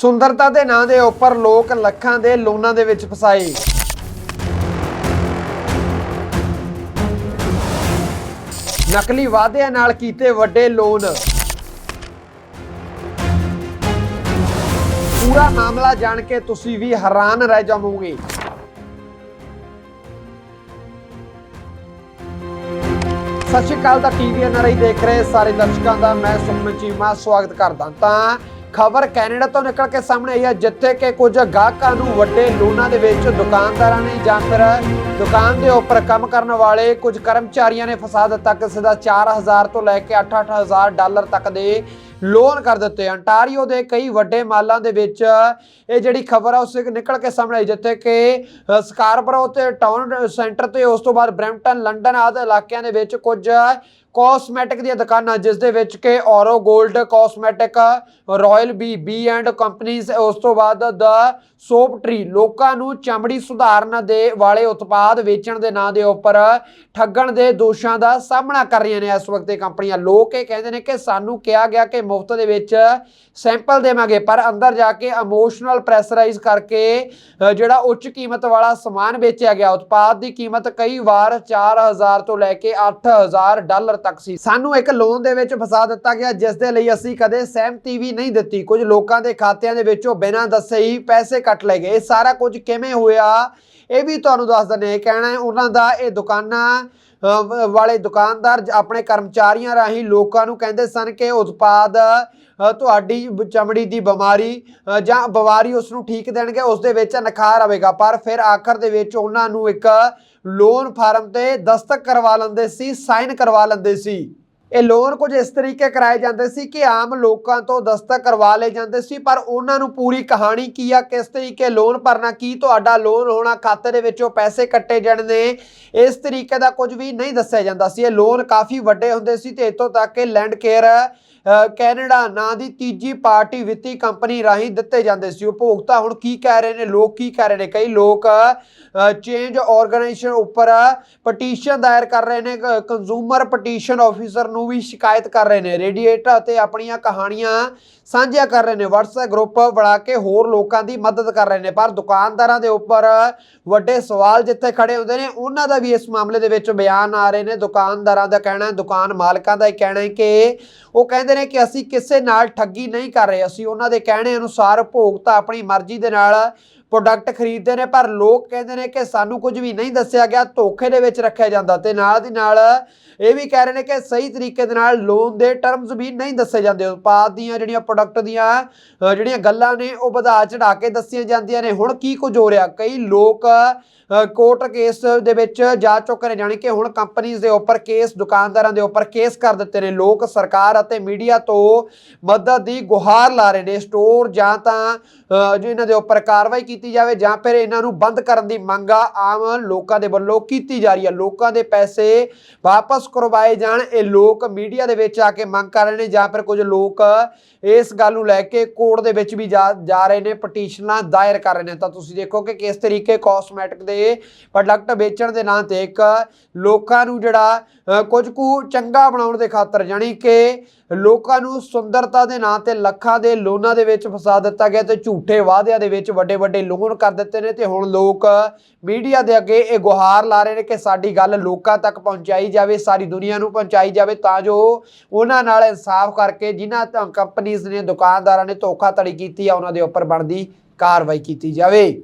ਸੁੰਦਰਤਾ ਦੇ ਨਾਂ ਦੇ ਉੱਪਰ ਲੋਕ ਲੱਖਾਂ ਦੇ ਲੋਨਾਂ ਦੇ ਵਿੱਚ ਫਸਾਏ ਨਕਲੀ ਵਾਅਦਿਆਂ ਨਾਲ ਕੀਤੇ ਵੱਡੇ ਲੋਨ। ਪੂਰਾ ਮਾਮਲਾ ਜਾਣ ਕੇ ਤੁਸੀਂ ਵੀ ਹੈਰਾਨ ਰਹਿ ਜਾਵੋਗੇ। ਸਤਿ ਸ਼੍ਰੀ ਅਕਾਲ ਦਾ ਟੀਵੀ ਐਨਆਰਆਈ ਦੇਖ ਰਹੇ ਸਾਰੇ ਦਰਸ਼ਕਾਂ ਦਾ, ਮੈਂ ਸੁਖਮਨ ਚੀਮਾ, ਸਵਾਗਤ ਕਰਦਾ ਤਾਂ ਖਬਰ ਕੈਨੇਡਾ ਤੋਂ ਨਿਕਲ ਕੇ ਸਾਹਮਣੇ ਆਈ ਹੈ, ਜਿੱਥੇ ਕਿ ਕੁਝ ਗਾਹਕਾਂ ਨੂੰ ਵੱਡੇ ਲੋਨਾਂ ਦੇ ਵਿੱਚ ਦੁਕਾਨਦਾਰਾਂ ਨੇ ਜਾਂ ਫਿਰ ਦੁਕਾਨ ਦੇ ਉੱਪਰ ਕੰਮ ਕਰਨ ਵਾਲੇ ਕੁਝ ਕਰਮਚਾਰੀਆਂ ਨੇ ਫਸਾ ਦਿੱਤਾ। ਕਿਸੇ ਦਾ 4000 ਤੋਂ ਲੈ ਕੇ 8-8000 ਡਾਲਰ ਤੱਕ ਦੇ ਲੋਨ ਕਰ ਦਿੱਤੇ ਅੰਟਾਰੀਓ ਦੇ ਕਈ ਵੱਡੇ ਮਾਲਾਂ ਦੇ ਵਿੱਚ ਇਹ ਜਿਹੜੀ ਖਬਰ ਆ ਉਸ ਨਿਕਲ ਕੇ ਸਾਹਮਣੇ ਆਈ, ਜਿੱਥੇ ਕਿ ਸਕਾਰਬਰੋ ਤੇ ਟਾਊਨ ਸੈਂਟਰ ਤੇ ਉਸ ਤੋਂ ਬਾਅਦ ਬ੍ਰੈਂਪਟਨ ਲੰਡਨ ਆਦਿ ਇਲਾਕਿਆਂ ਦੇ ਵਿੱਚ ਕੁਝ ਕਾਸਮੈਟਿਕ ਦੀਆਂ ਦੁਕਾਨਾਂ, ਜਿਸ ਦੇ ਵਿੱਚ ਕਿ ਔਰੋ 골ਡ cosmetic royal B B and companies ਉਸ ਤੋਂ ਬਾਅਦ ਦ ਸੋਪ ਟਰੀ ਲੋਕਾਂ ਨੂੰ ਚਮੜੀ ਸੁਧਾਰਨ ਦੇ ਵਾਲੇ ਉਤਪਾਦ ਵੇਚਣ ਦੇ ਨਾਂ ਦੇ ਉੱਪਰ ਠੱਗਣ ਦੇ ਦੋਸ਼ਾਂ ਦਾ ਸਾਹਮਣਾ ਕਰ ਰਹੀਆਂ ਨੇ ਇਸ ਵਕਤ ਇਹ ਕੰਪਨੀਆਂ। ਲੋਕ ਇਹ ਕਹਿੰਦੇ ਨੇ ਕਿ ਸਾਨੂੰ ਕਿਹਾ ਗਿਆ ਕਿ ਮੁਫਤ ਦੇ ਵਿੱਚ ਸੈਂਪਲ ਦੇਵਾਂਗੇ। ਪਰ ਅੰਦਰ ਜਾ ਕੇ ਇਮੋਸ਼ਨਲ ਪ੍ਰੈਸ਼ਰਾਈਜ਼ ਕਰਕੇ ਜਿਹੜਾ ਉੱਚ ਕੀਮਤ ਵਾਲਾ ਸਮਾਨ ਵੇਚਿਆ ਗਿਆ, ਉਤਪਾਦ ਦੀ ਕੀਮਤ ਕਈ ਵਾਰ 4000 ਤੋਂ ਲੈ ਕੇ 8000 ਡਾਲਰ ਤੱਕ ਸੀ। ਸਾਨੂੰ ਇੱਕ ਲੋਨ ਦੇ ਵਿੱਚ ਫਸਾ ਦਿੱਤਾ ਗਿਆ, ਜਿਸ ਦੇ ਲਈ ਅਸੀਂ ਕਦੇ ਸਹਿਮਤੀ ਵੀ ਨਹੀਂ ਦਿੱਤੀ। ਕੁਝ ਲੋਕਾਂ ਦੇ ਖਾਤਿਆਂ ਦੇ ਵਿੱਚੋਂ ਬਿਨਾਂ ਦੱਸੇ ਹੀ ਪੈਸੇ ਕੱਟ ਲਏ ਗਏ। ਇਹ ਸਾਰਾ ਕੁਝ ਕਿਵੇਂ ਹੋਇਆ, ਇਹ ਵੀ ਤੁਹਾਨੂੰ ਦੱਸ ਦਿੰਦੇ ਹਾਂ। ਕਹਿਣਾ ਹੈ, ਉਹਨਾਂ ਦਾ ਇਹ ਦੁਕਾਨਾਂ ਵਾਲੇ ਦੁਕਾਨਦਾਰ ਜ- ਆਪਣੇ ਕਰਮਚਾਰੀਆਂ ਰਾਹੀਂ ਲੋਕਾਂ ਨੂੰ ਕਹਿੰਦੇ ਸਨ ਕਿ ਉਤਪਾਦ ਤੁਹਾਡੀ ਚਮੜੀ ਦੀ ਬਿਮਾਰੀ ਜਾਂ ਬਿਮਾਰੀ ਉਸ ਨੂੰ ਠੀਕ ਦੇਣਗੇ, ਉਸ ਦੇ ਵਿੱਚ ਨਿਖਾਰ ਆਵੇਗਾ। ਪਰ ਫਿਰ ਆਖਰ ਦੇ ਵਿੱਚ ਉਹਨਾਂ ਨੂੰ ਇੱਕ ਲੋਨ ਫਾਰਮ ਤੇ ਦਸਤਕ ਕਰਵਾ ਲੈਂਦੇ ਸੀ ਸਾਈਨ ਕਰਵਾ ਲੈਂਦੇ ਸੀ। ਇਹ ਲੋਨ ਕੁਝ ਇਸ ਤਰੀਕੇ ਕਰਾਏ ਜਾਂਦੇ ਸੀ ਕਿ ਆਮ ਲੋਕਾਂ ਤੋਂ ਦਸਤਕ ਕਰਵਾ ਲਏ ਜਾਂਦੇ ਸੀ, ਪਰ ਉਹਨਾਂ ਨੂੰ ਪੂਰੀ ਕਹਾਣੀ ਕੀ ਆ, ਕਿਸ ਤਰੀਕੇ ਲੋਨ ਭਰਨਾ, ਕੀ ਤੁਹਾਡਾ ਲੋਨ ਹੋਣਾ, ਖਾਤੇ ਦੇ ਵਿੱਚੋਂ ਪੈਸੇ ਕੱਟੇ ਜਾਣੇ ਇਸ ਤਰੀਕੇ ਦਾ ਕੁਝ ਵੀ ਨਹੀਂ ਦੱਸਿਆ ਜਾਂਦਾ ਸੀ। ਇਹ ਲੋਨ ਕਾਫੀ ਵੱਡੇ ਹੁੰਦੇ ਸੀ ਤੇ ਇਤੋਂ ਤੱਕ ਕਿ ਲੈਂਡ ਕੇਅਰ ਕੈਨੇਡਾ ਨਾਂ ਦੀ ਤੀਜੀ ਪਾਰਟੀ ਵਿੱਤੀ ਕੰਪਨੀ ਰਾਹੀਂ ਦਿੱਤੇ ਜਾਂਦੇ ਸੀ। ਉਪਭੋਗਤਾ ਹੁਣ ਕੀ ਕਹਿ ਰਹੇ ਨੇ? ਲੋਕ ਕੀ ਕਹਿ ਰਹੇ ਨੇ? ਕਈ ਲੋਕ ਚੇਂਜ ਆਰਗੇਨਾਈਜੇਸ਼ਨ ਉੱਪਰ ਪਟੀਸ਼ਨ ਦਾਇਰ ਕਰ ਰਹੇ ਨੇ। ਕੰਜ਼ੂਮਰ ਪਟੀਸ਼ਨ ਆਫੀਸਰ ਨੂੰ ਵੀ ਸ਼ਿਕਾਇਤ ਕਰ ਰਹੇ ਨੇ। ਰੇਡੀਏਟਰ ਅਤੇ ਆਪਣੀਆਂ ਕਹਾਣੀਆਂ ਸਾਂਝੀਆਂ ਕਰ ਰਹੇ ਨੇ। WhatsApp ਗਰੁੱਪ ਬਣਾ ਕੇ ਹੋਰ ਲੋਕਾਂ ਦੀ ਮਦਦ ਕਰ ਰਹੇ ਨੇ। ਪਰ ਦੁਕਾਨਦਾਰਾਂ ਦੇ ਉੱਪਰ ਵੱਡੇ ਸਵਾਲ ਜਿੱਥੇ ਖੜੇ ਹੁੰਦੇ ਨੇ, ਉਹਨਾਂ ਦਾ ਵੀ ਇਸ ਮਾਮਲੇ ਦੇ ਵਿੱਚ ਬਿਆਨ ਆ ਰਹੇ ਨੇ। ਦੁਕਾਨਦਾਰਾਂ ਦਾ ਕਹਿਣਾ ਹੈ, ਦੁਕਾਨ ਮਾਲਕਾਂ ਦਾ ਇਹ ਕਹਿਣਾ ਹੈ ਕਿ ਉਹ ਕਹਿੰਦੇ ਨੇ ਕਿ ਅਸੀਂ ਕਿਸੇ ਨਾਲ ਠੱਗੀ ਨਹੀਂ ਕਰ ਰਹੇ। ਅਸੀਂ ਉਹਨਾਂ ਦੇ ਕਹਿਣੇ ਅਨੁਸਾਰ ਭੋਗਤਾ ਆਪਣੀ ਮਰਜ਼ੀ ਦੇ ਨਾਲ ਪ੍ਰੋਡਕਟ ਖਰੀਦਦੇ ਨੇ, ਪਰ ਲੋਕ ਕਹਿੰਦੇ ਨੇ ਕਿ ਸਾਨੂੰ ਕੁਝ ਵੀ ਨਹੀਂ ਦੱਸਿਆ ਗਿਆ, ਧੋਖੇ ਦੇ ਵਿੱਚ ਰੱਖਿਆ ਜਾਂਦਾ ਤੇ ਨਾਲ ਦੀ ਨਾਲ ਇਹ ਵੀ ਕਹਿ ਰਹੇ ਨੇ ਕਿ ਸਹੀ ਤਰੀਕੇ ਦੇ ਨਾਲ ਲੋਨ ਦੇ ਟਰਮਸ ਵੀ ਨਹੀਂ ਦੱਸੇ ਜਾਂਦੇ। ਉਤਪਾਦ ਦੀਆਂ ਜਿਹੜੀਆਂ ਪ੍ਰੋਡਕਟ ਦੀਆਂ ਜਿਹੜੀਆਂ ਗੱਲਾਂ ਨੇ, ਉਹ ਵਧਾ ਚੜਾ ਕੇ ਦੱਸੀਆਂ ਜਾਂਦੀਆਂ ਨੇ। ਹੁਣ ਕੀ ਕੁਝ ਹੋ ਰਿਹਾ? ਕਈ ਲੋਕ ਕੋਰਟ ਕੇਸ ਦੇ ਵਿੱਚ ਜਾ ਚੁੱਕੇ ਨੇ, ਜਾਣੀ ਕਿ ਹੁਣ ਕੰਪਨੀਆਂ ਦੇ ਉੱਪਰ ਕੇਸ ਦੁਕਾਨਦਾਰਾਂ ਦੇ ਉੱਪਰ ਕੇਸ ਕਰ ਦਿੱਤੇ ਨੇ। ਲੋਕ ਸਰਕਾਰ ਅਤੇ ਮੀਡੀਆ ਤੋਂ ਮਦਦ ਦੀ ਗੁਹਾਰ ਲਾ ਰਹੇ ਨੇ। ਸਟੋਰ ਜਾਂ ਤਾਂ ਜੋ ਇਹਨਾਂ ਦੇ ਉੱਪਰ ਕਾਰਵਾਈ ਕੀਤੀ ਜਾਵੇ ਜਾਂ ਫਿਰ ਇਹਨਾਂ ਨੂੰ ਬੰਦ ਕਰਨ ਦੀ ਮੰਗ ਆ, ਆਮ ਲੋਕਾਂ ਦੇ ਵੱਲੋਂ ਕੀਤੀ ਜਾ ਰਹੀ ਹੈ ਲੋਕਾਂ ਦੇ ਪੈਸੇ ਵਾਪਸ ਕਰਵਾਏ ਜਾਣ, ਇਹ ਲੋਕ ਮੀਡੀਆ ਦੇ ਵਿੱਚ ਆ ਕੇ ਮੰਗ ਕਰ ਰਹੇ ਨੇ ਜਾਂ ਫਿਰ ਕੁਝ ਲੋਕ ਇਸ ਗੱਲ ਨੂੰ ਲੈ ਕੇ ਕੋਰਟ ਦੇ ਵਿੱਚ ਵੀ ਜਾ ਰਹੇ ਨੇ, ਪਟੀਸ਼ਨਾਂ ਦਾਇਰ ਕਰ ਰਹੇ ਨੇ। ਤਾਂ ਤੁਸੀਂ ਦੇਖੋ ਕਿ ਕਿਸ ਤਰੀਕੇ ਕਾਸਮੈਟਿਕ ਦੇ ਪ੍ਰੋਡਕਟ ਵੇਚਣ ਦੇ ਨਾਂ ਤੇ ਇੱਕ ਲੋਕਾਂ ਨੂੰ ਜਿਹੜਾ ਕੁਝ ਕੁ ਚੰਗਾ ਬਣਾਉਣ ਦੇ ਖਾਤਰ ਜਾਣੀ ਕਿ ਲੋਕਾਂ ਨੂੰ ਸੁੰਦਰਤਾ ਦੇ ਨਾਂ ਤੇ ਲੱਖਾਂ ਦੇ ਲੋਨਾਂ ਦੇ ਵਿੱਚ ਫਸਾ ਦਿੱਤਾ ਗਿਆ ਤੇ ਝੂਠੇ ਵਾਅਦਿਆਂ ਦੇ ਵਿੱਚ ਵੱਡੇ ਵੱਡੇ ਲੋਨ ਕਰ ਦਿੱਤੇ ਨੇ ਤੇ ਹੁਣ ਲੋਕ ਮੀਡੀਆ ਦੇ ਅੱਗੇ ਇਹ ਗੁਹਾਰ ਲਾ ਰਹੇ ਨੇ ਕਿ ਸਾਡੀ ਗੱਲ ਲੋਕਾਂ ਤੱਕ ਪਹੁੰਚਾਈ ਜਾਵੇ, ਸਾਰੀ ਦੁਨੀਆ ਨੂੰ ਪਹੁੰਚਾਈ ਜਾਵੇ ਤਾਂ ਜੋ ਉਹਨਾਂ ਨਾਲ ਇਨਸਾਫ ਕਰਕੇ ਜਿਨ੍ਹਾਂ ਕੰਪਨੀਆਂ ਨੇ, ਦੁਕਾਨਦਾਰਾਂ ਨੇ ਧੋਖਾਧੜੀ ਕੀਤੀ ਆ, ਉਹਨਾਂ ਦੇ ਉੱਪਰ ਬਣਦੀ ਕਾਰਵਾਈ ਕੀਤੀ ਜਾਵੇ।